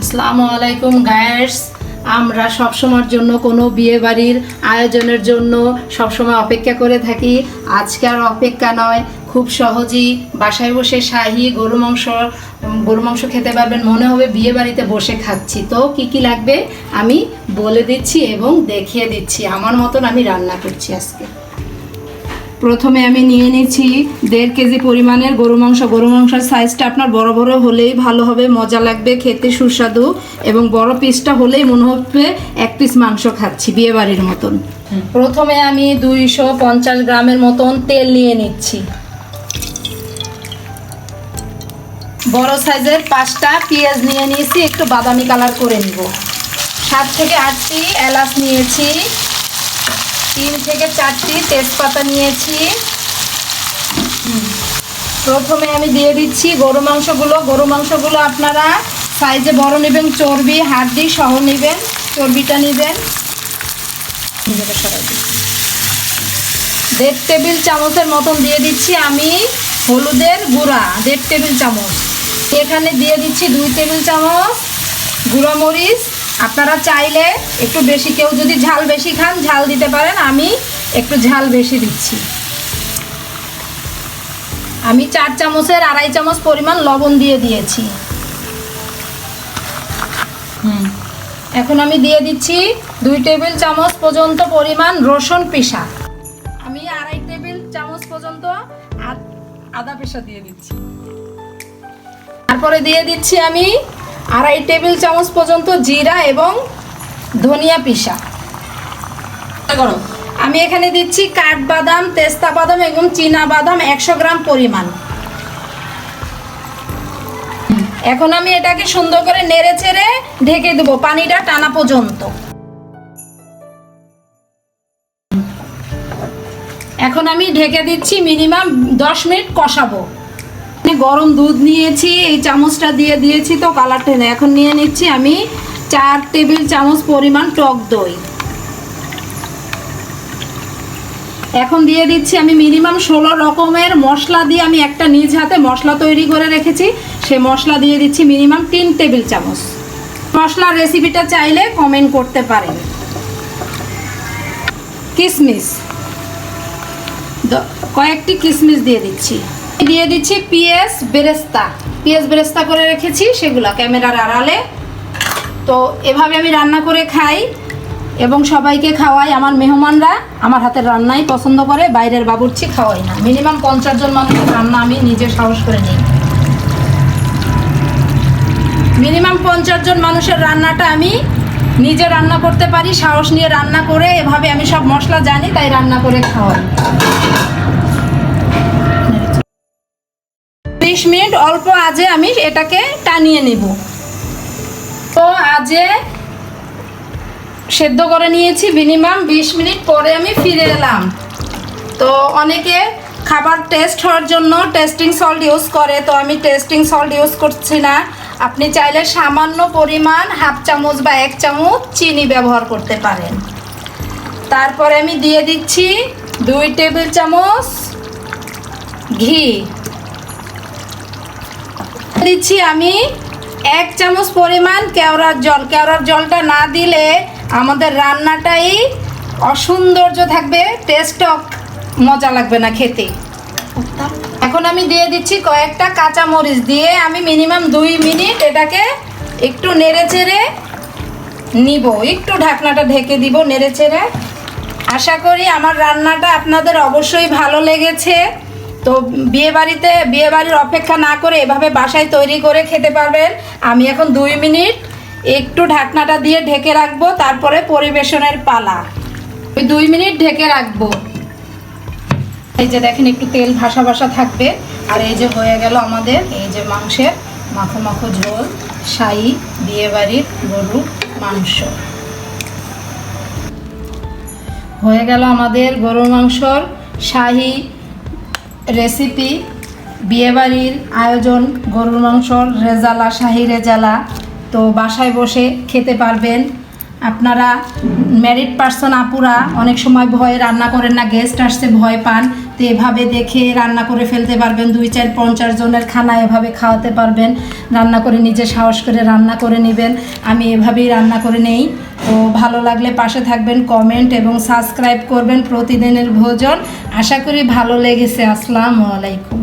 আসসালামু আলাইকুম গায়ার্স আমরা সবসময়ের জন্য কোনো বিয়ে বাড়ির আয়োজনের জন্য সবসময় অপেক্ষা করে থাকি। আজকে আর অপেক্ষা নয়, খুব সহজেই বাসায় বসে শাহি গরু মাংস গরু মাংস খেতে পারবেন, মনে হবে বিয়ে বাড়িতে বসে খাচ্ছি। তো কি কি লাগবে আমি বলে দিচ্ছি এবং দেখিয়ে দিচ্ছি। আমার মতন আমি রান্না করছি আজকে। প্রথমে আমি নিয়ে নিচ্ছি দেড় কেজি পরিমাণের গরু মাংস। গরু মাংসের সাইজটা আপনার বড় বড় হলেই ভালো হবে মজা লাগবে খেতে সুস্বাদু এবং বড় পিসটা হলেই মনে হবে এক পিস মাংস খাচ্ছি বিয়ে বাড়ির মতন প্রথমে আমি দুইশো পঞ্চাশ গ্রামের মতন তেল নিয়ে নিচ্ছি। বড় সাইজের পাঁচটা পেঁয়াজ নিয়ে নিয়েছি একটু বাদামি কালার করে নিব। সাত থেকে আটটি এলাচ নিয়েছি। তিন থেকে চারটি তেজপাতা নিয়েছি। প্রথমে আমি দিয়ে দিচ্ছি গরু মাংসগুলো গরু মাংসগুলো আপনারা সাইজে বড় নেবেন, চর্বি, হাড্ডি সহ নেবেন, চর্বিটা নেবেন। দেড় টেবিল চামচের মতন দিয়ে দিচ্ছি আমি হলুদের গুঁড়া, দেড় টেবিল চামচ এখানে দিয়ে দিচ্ছি দুই টেবিল চামচ গুঁড়ো মরিচ আপনারা চাইলে একটু বেশি, কেউ যদি ঝাল বেশি খান, ঝাল দিতে পারেন, আমি একটু ঝাল বেশি দিচ্ছি। আমি চার চামচের আড়াই চামচ পরিমাণ লবণ দিয়ে দিয়েছি। হুম। এখন আমি দিয়ে দিচ্ছি দুই টেবিল চামচ পর্যন্ত পরিমাণ রসুন পিসা। আমি আড়াই টেবিল চামচ পর্যন্ত আদ- পেশা দিয়ে দিচ্ছি। তারপরে দিয়ে দিচ্ছি আমি আড়াই টেবিল চামচ পর্যন্ত জিরা এবং ধনিয়া পিসা। করো। আমি এখানে দিচ্ছি কাঠবাদাম তেস্তা বাদাম এবং চীনা বাদাম একশো গ্রাম পরিমাণ। এখন আমি এটাকে সুন্দর করে নেড়ে চেড়ে ঢেকে দেবো পানিটা টানা পর্যন্ত। এখন আমি ঢেকে দিচ্ছি মিনিমাম দশ মিনিট কষাবো। গরম দুধ নিয়েছি, এই চামচটা দিয়ে দিয়েছি তো কালার টেনে এখন নিয়ে নিচ্ছি আমি চার টেবিল চামচ পরিমাণ টক দই। এখন দিয়ে দিচ্ছি আমি মিনিমাম ষোলো রকমের মশলা দিয়ে আমি একটা নিজ হাতে মশলা তৈরি করে রেখেছি। সে মশলা দিয়ে দিচ্ছি মিনিমাম তিন টেবিল চামচ। মশলার রেসিপিটা চাইলে কমেন্ট করতে পারেন। দ- কয়েকটি কিশমিশ দিয়ে দিচ্ছি। দিয়ে দিচ্ছি পিএস বেরেস্তা। পিএস বেরেস্তা করে রেখেছি সেগুলো ক্যামেরার আড়ালে। তো এভাবে আমি রান্না করে খাই এবং সবাইকে খাওয়াই আমার মেহমানরা। আমার হাতের রান্নাই পছন্দ করে, বাইরের বাবুর্চি খাওয়াই না। মিনিমাম পঞ্চাশ জন মানুষের রান্না আমি নিজে সাহস করে নিই। মিনিমাম পঞ্চাশ জন মানুষের রান্নাটা আমি নিজে রান্না করতে পারি, সাহস নিয়ে রান্না করে এভাবে আমি সব মশলা জানি, তাই রান্না করে খাওয়াই। ত্রিশ মিনিট অল্প আজে আমি এটাকে টানিয়ে নিব। তো আজে সেদ্ধ করে নিয়েছি, মিনিমাম বিশ মিনিট পরে আমি ফিরে এলাম। তো অনেকে খাবার টেস্ট হওয়ার জন্য টেস্টিং সল্ট ইউজ করে, তো আমি টেস্টিং সল্ট ইউজ করছি না। আপনি চাইলে সামান্য পরিমাণ হাফ চামচ বা এক চামচ চিনি ব্যবহার করতে পারেন। তারপরে আমি দিয়ে দিচ্ছি দুই টেবিল চামচ ঘি। দিচ্ছি আমি এক চামচ পরিমাণ কেওড়ার জল। কেওড়ার জলটা না দিলে আমাদের রান্নাটাই অসৌন্দর্য থাকবে টেস্টও মজা লাগবে না খেতে। এখন আমি দিয়ে দিচ্ছি কয়েকটা কাঁচা মরিচ দিয়ে আমি মিনিমাম দুই মিনিট এটাকে একটু নেড়ে চেড়ে নিব। একটু ঢাকনাটা ঢেকে দিব নেড়ে চেড়ে আশা করি আমার রান্নাটা আপনাদের অবশ্যই ভালো লেগেছে। তো বিয়ে বাড়িতে বিয়ে বাড়ির অপেক্ষা না করে এভাবে বাসায় তৈরি করে খেতে পারবেন। আমি এখন দুই মিনিট একটু ঢাকনাটা দিয়ে ঢেকে রাখব, তারপরে পরিবেশনের পালা। ওই দুই মিনিট ঢেকে রাখব। এই যে দেখেন, একটু তেল ভাসা ভাসা থাকবে। আর এই যে হয়ে গেল আমাদের এই যে মাংসের মাখো মাখো ঝোল, শাহি বিয়েবাড়ির গরুর মাংস। হয়ে গেল আমাদের গরুর মাংসর শাহি রেসিপি, বিয়েবাড়ির আয়োজন, গরুর মাংসর রেজালা, শাহি রেজালা। তো বাসায় বসে খেতে পারবেন। আপনারা ম্যারিড পার্সন আপুরা অনেক সময় ভয়ে রান্না করেন না গেস্ট আসতে ভয় পান। তো এভাবে দেখে রান্না করে ফেলতে পারবেন। দুই চার পঞ্চাশ জনের খানা এভাবে খাওয়াতে পারবেন। রান্না করে নিজে সাহস করে রান্না করে নেবেন। আমি এভাবেই রান্না করে নেই। তো ভালো লাগলে পাশে থাকবেন, কমেন্ট এবং সাবস্ক্রাইব করবেন প্রতিদিনের ভোজন। আশা করি ভালো লেগেছে। আসসালামু আলাইকুম।